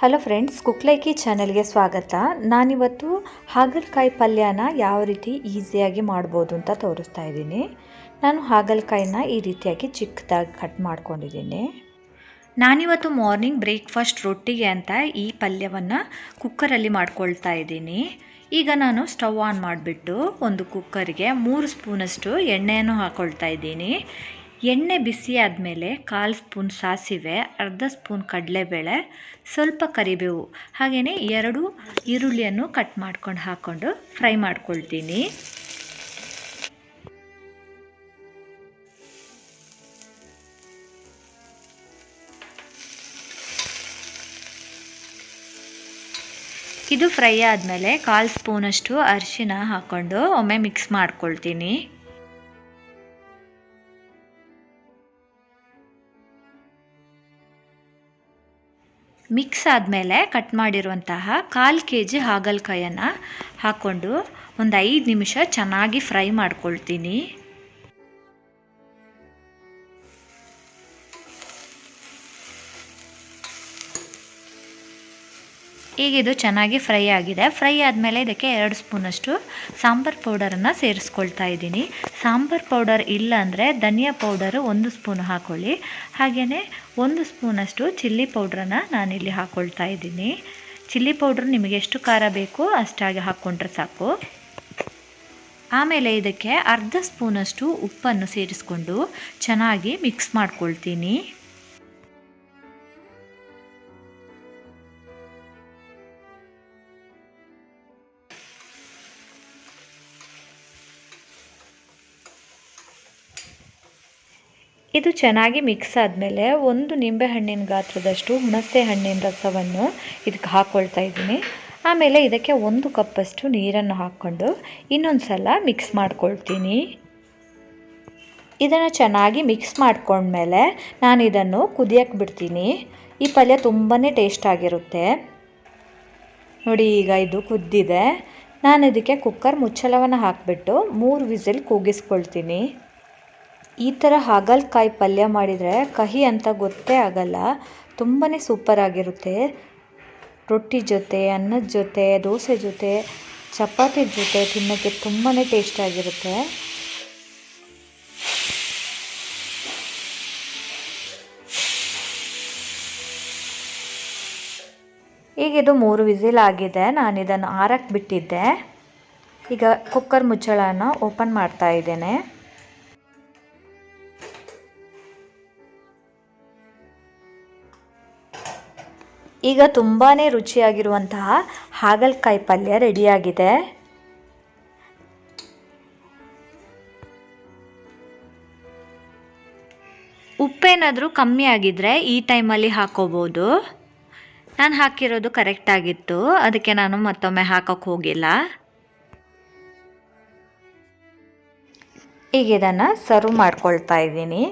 Hello friends ಕುಕ್ಲೈಕಿ ಚಾನೆಲ್ಗೆ ಸ್ವಾಗತ. ನಾನಿವತ್ತು ಹಾಗಲಕಾಯಿ ಪಲ್ಯನ ಯಾವ ರೀತಿ ಈಸಿಯಾಗಿ ಮಾಡ್ಬೋದು ಅಂತ ತೋರಿಸ್ತಾ ಇದ್ದೀನಿ. ನಾನು ಹಾಗಲಕಾಯಿನ ಈ ರೀತಿಯಾಗಿ ಚಿಕ್ಕದಾಗಿ ಕಟ್ ಮಾಡ್ಕೊಂಡಿದ್ದೀನಿ. ನಾನಿವತ್ತು ಮಾರ್ನಿಂಗ್ ಬ್ರೇಕ್ಫಾಸ್ಟ್ ರೊಟ್ಟಿಗೆ ಅಂತ ಈ ಪಲ್ಯವನ್ನು ಕುಕ್ಕರಲ್ಲಿ ಮಾಡ್ಕೊಳ್ತಾ ಇದ್ದೀನಿ. ಈಗ ನಾನು ಸ್ಟವ್ ಆನ್ ಮಾಡಿಬಿಟ್ಟು ಒಂದು ಕುಕ್ಕರ್ಗೆ ಮೂರು ಸ್ಪೂನಷ್ಟು ಎಣ್ಣೆಯನ್ನು ಹಾಕ್ಕೊಳ್ತಾ ಇದ್ದೀನಿ. ಎಣ್ಣೆ ಬಿಸಿ ಆದಮೇಲೆ ಕಾಲು ಸ್ಪೂನ್ ಸಾಸಿವೆ, ಅರ್ಧ ಸ್ಪೂನ್ ಕಡಲೆಬೇಳೆ, ಸ್ವಲ್ಪ ಕರಿಬೇವು ಹಾಗೆಯೇ ಎರಡು ಈರುಳ್ಳಿಯನ್ನು ಕಟ್ ಮಾಡ್ಕೊಂಡು ಹಾಕ್ಕೊಂಡು ಫ್ರೈ ಮಾಡ್ಕೊಳ್ತೀನಿ. ಇದು ಫ್ರೈ ಆದಮೇಲೆ ಕಾಲು ಸ್ಪೂನಷ್ಟು ಅರಿಶಿನ ಹಾಕ್ಕೊಂಡು ಒಮ್ಮೆ ಮಿಕ್ಸ್ ಮಾಡ್ಕೊಳ್ತೀನಿ. ಮಿಕ್ಸ್ ಆದಮೇಲೆ ಕಟ್ ಮಾಡಿರುವಂತಹ ಕಾಲು ಕೆ ಜಿ ಹಾಗಲಕಾಯನ್ನು ಹಾಕ್ಕೊಂಡು ಒಂದು ಐದು ನಿಮಿಷ ಚೆನ್ನಾಗಿ ಫ್ರೈ ಮಾಡ್ಕೊಳ್ತೀನಿ. ಈಗ ಇದು ಚೆನ್ನಾಗಿ ಫ್ರೈ ಆಗಿದೆ. ಫ್ರೈ ಆದಮೇಲೆ ಇದಕ್ಕೆ ಎರಡು ಸ್ಪೂನಷ್ಟು ಸಾಂಬಾರು ಪೌಡರನ್ನು ಸೇರಿಸ್ಕೊಳ್ತಾ ಇದ್ದೀನಿ. ಸಾಂಬಾರು ಪೌಡರ್ ಇಲ್ಲ ಅಂದರೆ ಧನಿಯಾ ಪೌಡರು ಒಂದು ಸ್ಪೂನ್ ಹಾಕ್ಕೊಳ್ಳಿ ಹಾಗೆಯೇ ಒಂದು ಸ್ಪೂನಷ್ಟು ಚಿಲ್ಲಿ ಪೌಡ್ರನ್ನ ನಾನಿಲ್ಲಿ ಹಾಕ್ಕೊಳ್ತಾ ಇದ್ದೀನಿ. ಚಿಲ್ಲಿ ಪೌಡ್ರ್ ನಿಮಗೆ ಎಷ್ಟು ಖಾರ ಬೇಕೋ ಅಷ್ಟಾಗಿ ಹಾಕ್ಕೊಂಡ್ರೆ ಸಾಕು. ಆಮೇಲೆ ಇದಕ್ಕೆ ಅರ್ಧ ಸ್ಪೂನಷ್ಟು ಉಪ್ಪನ್ನು ಸೇರಿಸ್ಕೊಂಡು ಚೆನ್ನಾಗಿ ಮಿಕ್ಸ್ ಮಾಡ್ಕೊಳ್ತೀನಿ. ಇದು ಚೆನ್ನಾಗಿ ಮಿಕ್ಸ್ ಆದಮೇಲೆ ಒಂದು ನಿಂಬೆಹಣ್ಣಿನ ಗಾತ್ರದಷ್ಟು ಹುಣಸೆ ಹಣ್ಣಿನ ರಸವನ್ನು ಇದಕ್ಕೆ ಹಾಕ್ಕೊಳ್ತಾ ಇದ್ದೀನಿ. ಆಮೇಲೆ ಇದಕ್ಕೆ ಒಂದು ಕಪ್ಪಷ್ಟು ನೀರನ್ನು ಹಾಕ್ಕೊಂಡು ಇನ್ನೊಂದು ಸಲ ಮಿಕ್ಸ್ ಮಾಡ್ಕೊಳ್ತೀನಿ. ಇದನ್ನು ಚೆನ್ನಾಗಿ ಮಿಕ್ಸ್ ಮಾಡ್ಕೊಂಡ್ಮೇಲೆ ನಾನು ಇದನ್ನು ಕುದಿಯಕ್ಕೆ ಬಿಡ್ತೀನಿ. ಈ ಪಲ್ಯ ತುಂಬಾ ಟೇಸ್ಟ್ ಆಗಿರುತ್ತೆ. ನೋಡಿ ಈಗ ಇದು ಕುದ್ದಿದೆ. ನಾನು ಇದಕ್ಕೆ ಕುಕ್ಕರ್ ಮುಚ್ಚಳವನ್ನು ಹಾಕಿಬಿಟ್ಟು ಮೂರು ವಿಸಿಲ್ ಕೂಗಿಸ್ಕೊಳ್ತೀನಿ. ಈ ಥರ ಹಾಗಲಕಾಯಿ ಪಲ್ಯ ಮಾಡಿದರೆ ಕಹಿ ಅಂತ ಗೊತ್ತೇ ಆಗಲ್ಲ. ತುಂಬಾ ಸೂಪರ್ ಆಗಿರುತ್ತೆ. ರೊಟ್ಟಿ ಜೊತೆ, ಅನ್ನದ ಜೊತೆ, ದೋಸೆ ಜೊತೆ, ಚಪಾತಿ ಜೊತೆ ತಿನ್ನೋಕ್ಕೆ ತುಂಬಾ ಟೇಸ್ಟ್ ಆಗಿರುತ್ತೆ. ಈಗ ಇದು ಮೂರು ವಿಸಿಲ್ ಆಗಿದೆ. ನಾನು ಇದನ್ನು ಆರಕ್ಕೆ ಬಿಟ್ಟಿದ್ದೆ. ಈಗ ಕುಕ್ಕರ್ ಮುಚ್ಚಳನ ಓಪನ್ ಮಾಡ್ತಾ ಇದ್ದೇನೆ. ಈಗ ತುಂಬಾ ರುಚಿಯಾಗಿರುವಂತಹ ಹಾಗಲಕಾಯಿ ಪಲ್ಯ ರೆಡಿಯಾಗಿದೆ. ಉಪ್ಪೇನಾದರೂ ಕಮ್ಮಿ ಆಗಿದ್ದರೆ ಈ ಟೈಮಲ್ಲಿ ಹಾಕೋಬೋದು. ನಾನು ಹಾಕಿರೋದು ಕರೆಕ್ಟಾಗಿತ್ತು ಅದಕ್ಕೆ ನಾನು ಮತ್ತೊಮ್ಮೆ ಹಾಕೋಕ್ಕೆ ಹೋಗಿಲ್ಲ. ಈಗ ಇದನ್ನು ಸರ್ವ್ ಮಾಡ್ಕೊಳ್ತಾ ಇದ್ದೀನಿ.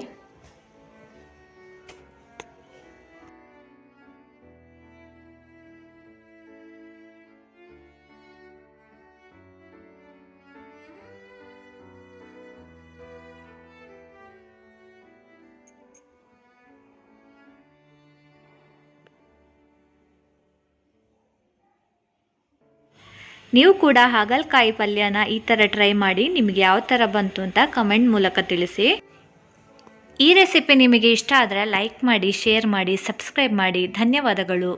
ನೀವು ಕೂಡ ಹಾಗಲಕಾಯಿ ಪಲ್ಯನ ಈ ಥರ ಟ್ರೈ ಮಾಡಿ ನಿಮಗೆ ಯಾವ ಥರ ಬಂತು ಅಂತ ಕಮೆಂಟ್ ಮೂಲಕ ತಿಳಿಸಿ. ಈ ರೆಸಿಪಿ ನಿಮಗೆ ಇಷ್ಟ ಆದರೆ ಲೈಕ್ ಮಾಡಿ ಶೇರ್ ಮಾಡಿ ಸಬ್ಸ್ಕ್ರೈಬ್ ಮಾಡಿ. ಧನ್ಯವಾದಗಳು.